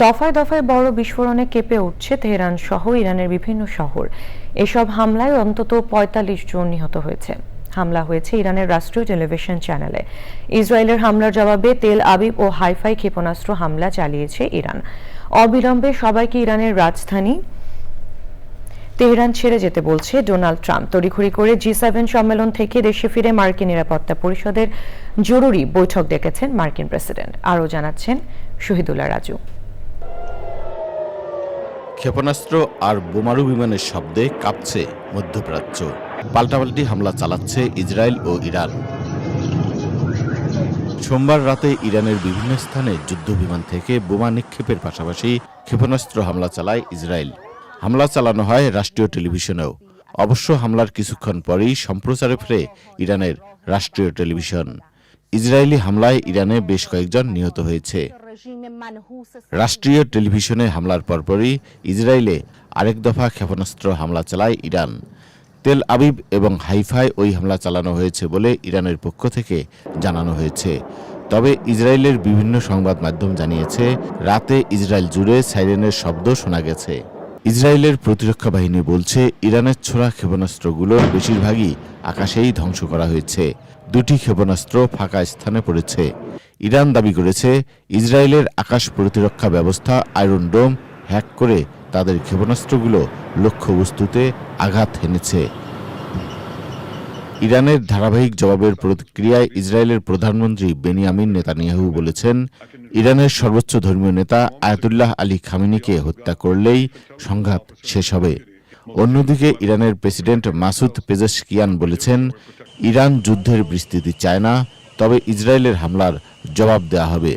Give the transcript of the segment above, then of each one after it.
দফায় দফায় বড় বিস্ফোরণে কেঁপে উঠছে তেহরান সহ ইরানের বিভিন্ন শহর। এসব হামলায় অন্তত পঁয়তাল্লিশ জন নিহত হয়েছে। হামলা হয়েছে ইরানের রাষ্ট্রীয় টেলিভিশন চ্যানেলে। ইসরায়েলের হামলার জবাবে তেল আবিব ও হাইফাই ক্ষেপণাস্ত্র হামলা চালিয়েছে ইরান। অবিলম্বে সবাইকে ইরানের রাজধানী তেহরান ছেড়ে যেতে বলছে ডোনাল্ড ট্রাম্প। তড়িঘড়ি করে জি সেভেন সম্মেলন থেকে দেশে ফিরে মার্কিন নিরাপত্তা পরিষদের জরুরি বৈঠক ডেকেছেন মার্কিন প্রেসিডেন্ট। আরও জানাচ্ছেন শহীদুল্লাহ রাজু। ক্ষেপণাস্ত্র আর বোমারু বিমানের শব্দে কাঁপছে মধ্যপ্রাচ্য। পাল্টাপাল্টি হামলা চালাচ্ছে ইসরায়েল ও ইরান। সোমবার রাতে ইরানের বিভিন্ন স্থানে যুদ্ধবিমান থেকে বোমা নিক্ষেপের পাশাপাশি ক্ষেপণাস্ত্র হামলা চালায় ইসরায়েল। হামলা চালানো হয় রাষ্ট্রীয় টেলিভিশনেও। অবশ্য হামলার কিছুক্ষণ পরেই সম্প্রচারে ফেরে ইরানের রাষ্ট্রীয় টেলিভিশন। ইসরায়েলি হামলায় ইরানে বেশ কয়েকজন নিহত হয়েছে। রাষ্ট্রীয় টেলিভিশনে হামলার পরপরই ইসরায়েলে আরেক দফা ক্ষেপণাস্ত্র হামলা চালায় ইরান। তেল আবিব এবং হাইফায় ওই হামলা চালানো হয়েছে বলে ইরানের পক্ষ থেকে জানানো হয়েছে। তবে ইসরায়েলের বিভিন্ন সংবাদ মাধ্যম জানিয়েছে, রাতে ইসরায়েল জুড়ে সাইরেনের শব্দ শোনা গেছে। ইসরায়েলের প্রতিরক্ষা বাহিনী বলছে, ইরানের ছোড়া ক্ষেপণাস্ত্রগুলোর বেশিরভাগই আকাশেই ধ্বংস করা হয়েছে। দুটি ক্ষেপণাস্ত্র ফাঁকা স্থানে পড়েছে। ইরান দাবি করেছে, ইসরায়েলের আকাশ প্রতিরক্ষা ব্যবস্থা আয়রন ডোম হ্যাক করে তাদের ক্ষেপণাস্ত্রগুলো লক্ষ্যবস্তুতে আঘাত হেনেছে। ইরানের ধারাবাহিক জবাবের প্রতিক্রিয়ায় ইসরায়েলের প্রধানমন্ত্রী বেনিয়ামিন নেতানিয়াহু বলেছেন, ইরানের সর্বোচ্চ ধর্মীয় নেতা আয়াতুল্লাহ আলী খামিনিকে হত্যা করলেই সংঘাত শেষ হবে। অন্যদিকে ইরানের প্রেসিডেন্ট মাসুদ পেজেশকিয়ান বলেছেন, ইরান যুদ্ধের বিস্তৃতি চায় না তবে ইসরায়েলের হামলার জবাব দেওয়া হবে।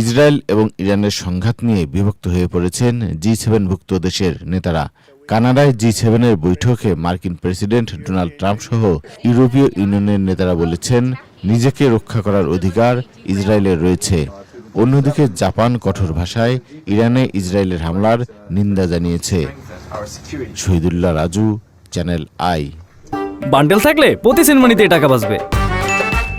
ইসরায়েল এবং ইরানের সংঘাত নিয়ে বিভক্ত হয়ে পড়েছেন জি সেভেনভুক্ত দেশের নেতারা। কানাডায় জি সেভেনের বৈঠকে মার্কিন প্রেসিডেন্ট ডোনাল্ড ট্রাম্প সহ ইউরোপীয় ইউনিয়নের নেতারা বলেছেন, নিজেকে রক্ষা করার অধিকার ইসরায়েলের রয়েছে। অন্যদিকে জাপান কঠোর ভাষায় ইরানে ইসরায়েলের হামলার নিন্দা জানিয়েছে। Shahidullah Raju, channel I. Bundle থাকলে প্রতি সেনমানিতে টাকা বাঁচবে।